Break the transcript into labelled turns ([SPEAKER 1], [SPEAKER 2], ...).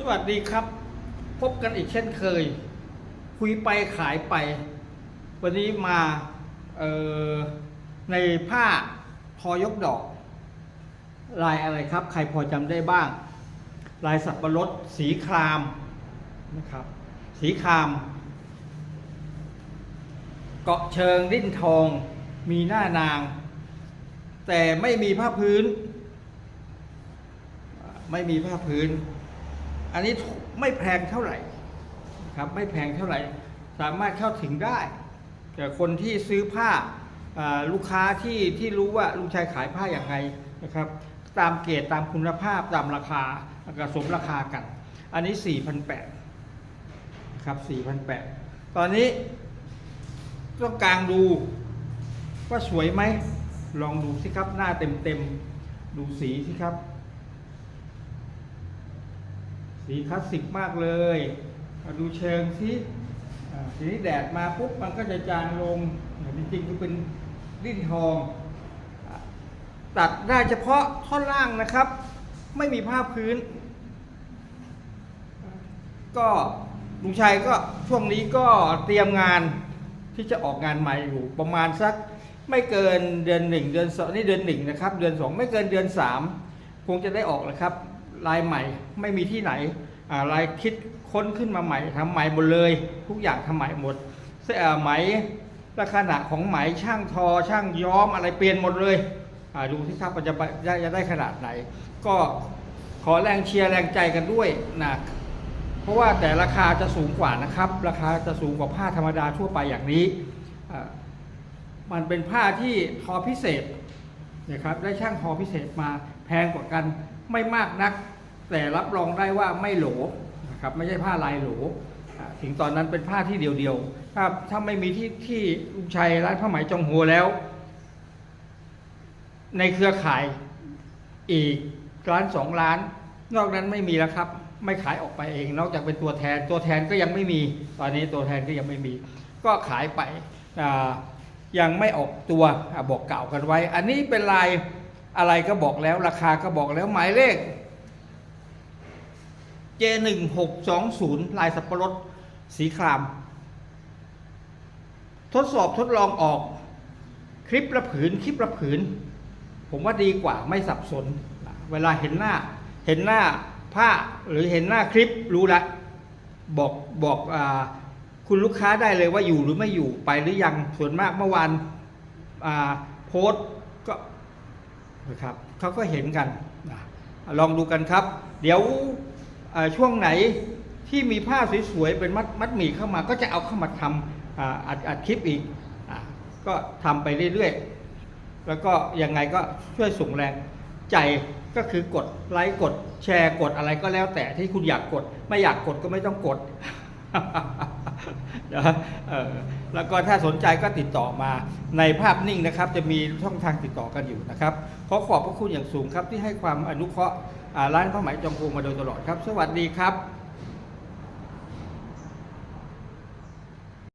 [SPEAKER 1] สวัสดีครับ พบกันอีกเช่นเคย คุยไปขายไป วันนี้มาในผ้าพอยกดอก ลายอะไรครับ ใครพอจำได้บ้าง ลายสับปะรดสีครามนะครับ สีคราม เกาะเชิงดิ้นทองมีหน้านาง แต่ไม่มีผ้าพื้น ไม่มีผ้าพื้น อันนี้ไม่แพงเท่าไหร่ครับไม่แพงเท่าไหร่ สามารถเข้าถึงได้ แต่คนที่ซื้อผ้าลูกค้าที่ที่รู้ว่าลุงชัยขายผ้าอย่างไรนะครับ ตามเกรดตามคุณภาพตามราคาแล้วก็สมราคากัน อันนี้ 4,800ครับ4,800 ตอนนี้ต้องกลางดูว่าสวยไหมลองดูสิครับหน้าเต็มๆ ดูสีสิครับ สีคลาสสิกมากเลยมาดูเชิงสิทีนี้แดดมาปุ๊บมันก็จะจางลงจริงๆคือเป็นดิ้นทอง ตัดได้เฉพาะท่อนล่างนะครับ ไม่มีผ้าพื้น ก็ลุงชัยก็ช่วงนี้ก็เตรียมงานที่จะออกงานใหม่อยู่ประมาณสักไม่เกินเดือนหนึ่งเดือนสองนี่เดือนหนึ่งนะครับ เดือนสองไม่เกินเดือนสามคงจะได้ออกแล้วครับ ลายใหม่ ไม่มีที่ไหนลายคิดค้นขึ้นมาใหม่ทำใหม่หมดเลย ทุกอย่างทำใหม่หมดเสื้อไหมลักษณะของไหมช่างทอ ช่างย้อมอะไรเปลี่ยนหมดเลยดูที่ครับมันจะได้จะได้ขนาดไหน ก็ขอแรงเชียร์แรงใจกันด้วยนะเพราะว่าแต่ราคาจะสูงกว่านะครับ ราคาจะสูงกว่าผ้าธรรมดาทั่วไปอย่างนี้มันเป็นผ้าที่ทอพิเศษนะครับได้ช่างทอพิเศษมาแพงกว่ากัน ไม่มากนัก แต่รับรองได้ว่าไม่โหลนะครับไม่ใช่ผ้าลายโหลถึงตอนนั้นเป็นผ้าที่เดียวๆถ้าถ้าไม่มีที่ที่ลุงชัยร้านผ้าไหมจองหัวแล้ว ในเครือข่ายอีกร้านสองร้าน นอกนั้นไม่มีแล้วครับ ไม่ขายออกไปเอง นอกจากเป็นตัวแทนตัวแทนก็ยังไม่มี ตอนนี้ตัวแทนก็ยังไม่มี ก็ขายไปยังไม่ออกตัวอบอกเกล่าวกันไว้ อันนี้เป็นลาย อะไรก็บอกแล้ว ราคาก็บอกแล้วหมายเลข J1620 ลายสับปะรดสีคราม ทดสอบทดลองออก คลิปละผืน คลิปละผืน ผมว่าดีกว่าไม่สับสน เวลาเห็นหน้า เห็นหน้าผ้าหรือเห็นหน้าคลิปรู้ละ บอกบอกอคุณลูกค้าได้เลยว่าอยู่หรือไม่อยู่ไปหรือยังส่วนมากเมื่อวานโพสก็ นะครับเขาก็เห็นกันนะลองดูกันครับ เดี๋ยวช่วงไหนที่มีผ้าสวยๆเป็นมัดมัดหมี่เข้ามาก็จะเอาเข้ามาทำอัดอัดคลิปอีกอก็ทำไปเรื่อยๆ แล้วก็ยังไงก็ช่วยส่งแรงใจก็คือกดไลค์กดแชร์กดอะไรก็แล้วแต่ที่คุณอยากกด ไม่อยากกดก็ไม่ต้องกด นะครับแล้วก็ถ้าสนใจก็ติดต่อมาในภาพนิ่งนะครับ จะมีช่องทางติดต่อกันอยู่นะครับ ขอขอบพระคุณอย่างสูงครับที่ให้ความอนุเคราะห์ร้านข้าวหมจองโกมาโดยตลอดครับ สวัสดีครับ